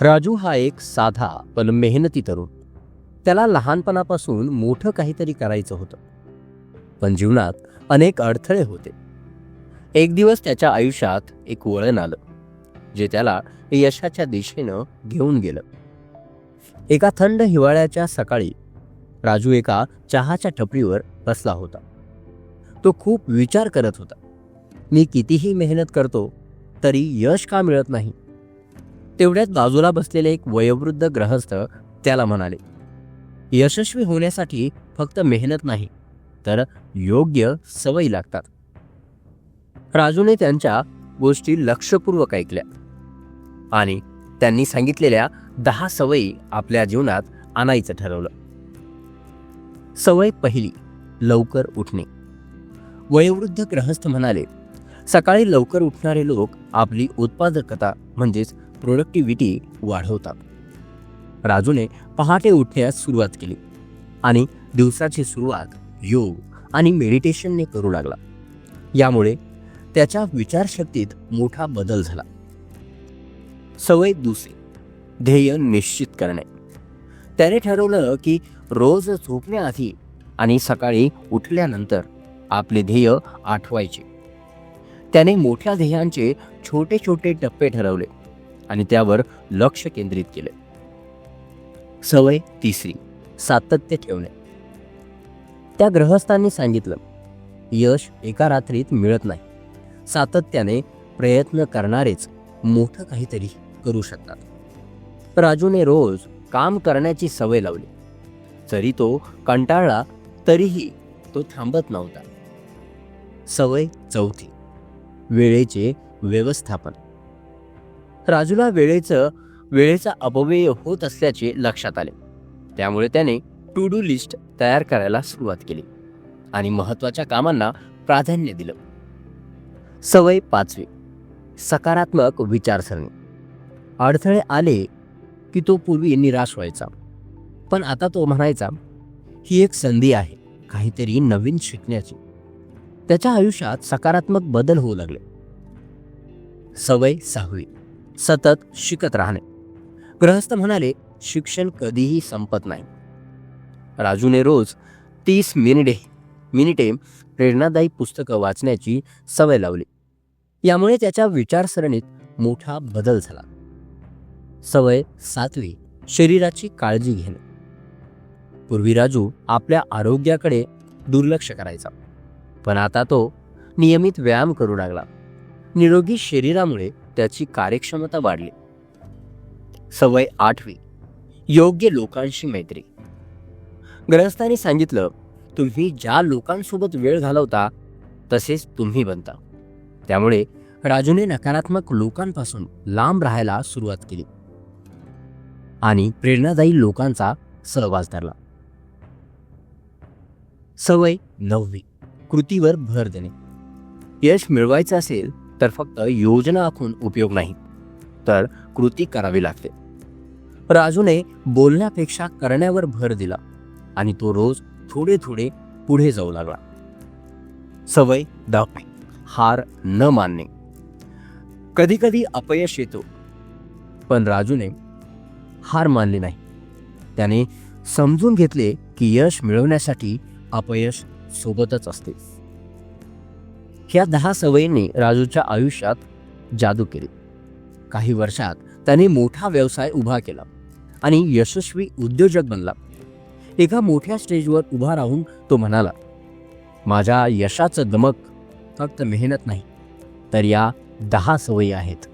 राजू हा एक साधा पण मेहनती तरुण. त्याला लहानपणापासून मोठं काहीतरी करायचं होतं. पण जीवनात अनेक अडथळे होते. एक दिवस त्याच्या आयुष्यात एक वळण आलं जे त्याला यशाच्या दिशेनं घेऊन गेलं. एका थंड हिवाळ्याच्या सकाळी राजू एका चहाच्या टपरीवर बसला होता. तो खूप विचार करत होता. मी कितीही मेहनत करतो तरी यश का मिळत नाही? तेवढ्यात बाजूला बसलेले एक वयोवृद्ध ग्रहस्थ त्याला म्हणाले यशस्वी होण्यासाठी फक्त मेहनत नाही तर योग्य सवयी लागतात. राजूने त्यांच्या गोष्टी लक्षपूर्वक ऐकल्या आणि त्यांनी सांगितलेल्या दहा सवयी आपल्या जीवनात आणायचं ठरवलं. सवय पहिली लवकर उठणे. वयोवृद्ध ग्रहस्थ म्हणाले सकाळी लवकर उठणारे लोक आपली उत्पादकता म्हणजेच प्रोडक्टिव्हिटी वाढवतात. राजूने पहाटे उठण्यास सुरुवात केली आणि दिवसाची सुरुवात योग आणि मेडिटेशनने करू लागला. यामुळे त्याच्या विचारशक्तीत मोठा बदल झाला. सवय दुसरी ध्येय निश्चित करणे. त्याने ठरवलं की रोज झोपण्याआधी आणि सकाळी उठल्यानंतर आपले ध्येय आठवायचे. त्याने मोठ्या ध्येयांचे छोटे छोटे टप्पे ठरवले. आणि त्यावर लक्ष केंद्रित केले. सवय तिसरी सातत्य ठेवणे. त्या ग्रहस्थांनी सांगितलं यश एका रात्रीत मिळत नाही. सातत्याने प्रयत्न करणारेच मोठं काहीतरी करू शकतात. राजूने रोज काम करण्याची सवय लावली. जरी तो कंटाळला तरीही तो थांबत नव्हता. सवय चौथी वेळेचे व्यवस्थापन. राजूला वेळेचं वेळेचा अपव्यय होत असल्याचे लक्षात आले. त्यामुळे त्याने टू डू लिस्ट तयार करायला सुरुवात केली आणि महत्त्वाच्या कामांना प्राधान्य दिलं. सवय पाचवी. सकारात्मक विचारसरणी. अडथळे आले की तो पूर्वी निराश व्हायचा. पण आता तो म्हणायचा ही एक संधी आहे काहीतरी नवीन शिकण्याची. त्याच्या आयुष्यात सकारात्मक बदल होऊ लागले. सवय सहावी. सतत शिकत राहणे. गृहस्थ म्हणाले शिक्षण कधीही संपत नाही. राजूने रोज तीस मिनिटे मिनिटे प्रेरणादायी पुस्तकं वाचण्याची सवय लावली. यामुळे त्याच्या विचारसरणीत मोठा बदल झाला. सवय सातवी शरीराची काळजी घेणे. पूर्वी राजू आपल्या आरोग्याकडे दुर्लक्ष करायचा पण आता तो नियमित व्यायाम करू लागला. निरोगी शरीरामुळे त्याची कार्यक्षमता वाढली. सवय आठवी. योग्य लोकांशी मैत्री. ग्रहस्थांनी सांगितलं तुम्ही ज्या लोकांसोबत वेळ घालवता तसेच तुम्ही बनता. त्यामुळे राजूने नकारात्मक लोकांपासून लांब राहायला सुरुवात केली. आणि प्रेरणादायी लोकांचा सहवास धरला. सवय नववी. कृतीवर भर देणे. यश मिळवायचं असेल तर फक्त योजना आखून उपयोग नाही तर कृती करावी लागते. राजूने बोलण्यापेक्षा करण्यावर भर दिला आणि तो रोज थोडे थोडे पुढे जाऊ लागला. सवय दाखवे हार न मानणे. कधी कधी अपयश येतो पण राजूने हार मानली नाही. त्याने समजून घेतले की यश मिळवण्यासाठी अपयश सोबतच असते. ह्या दहा सवयींनी राजूच्या आयुष्यात जादू केली. काही वर्षात त्याने मोठा व्यवसाय उभा केला आणि यशस्वी उद्योजक बनला. एका मोठ्या स्टेजवर उभा राहून तो म्हणाला माझ्या यशाचं दमक फक्त मेहनत नाही तर या दहा सवयी आहेत.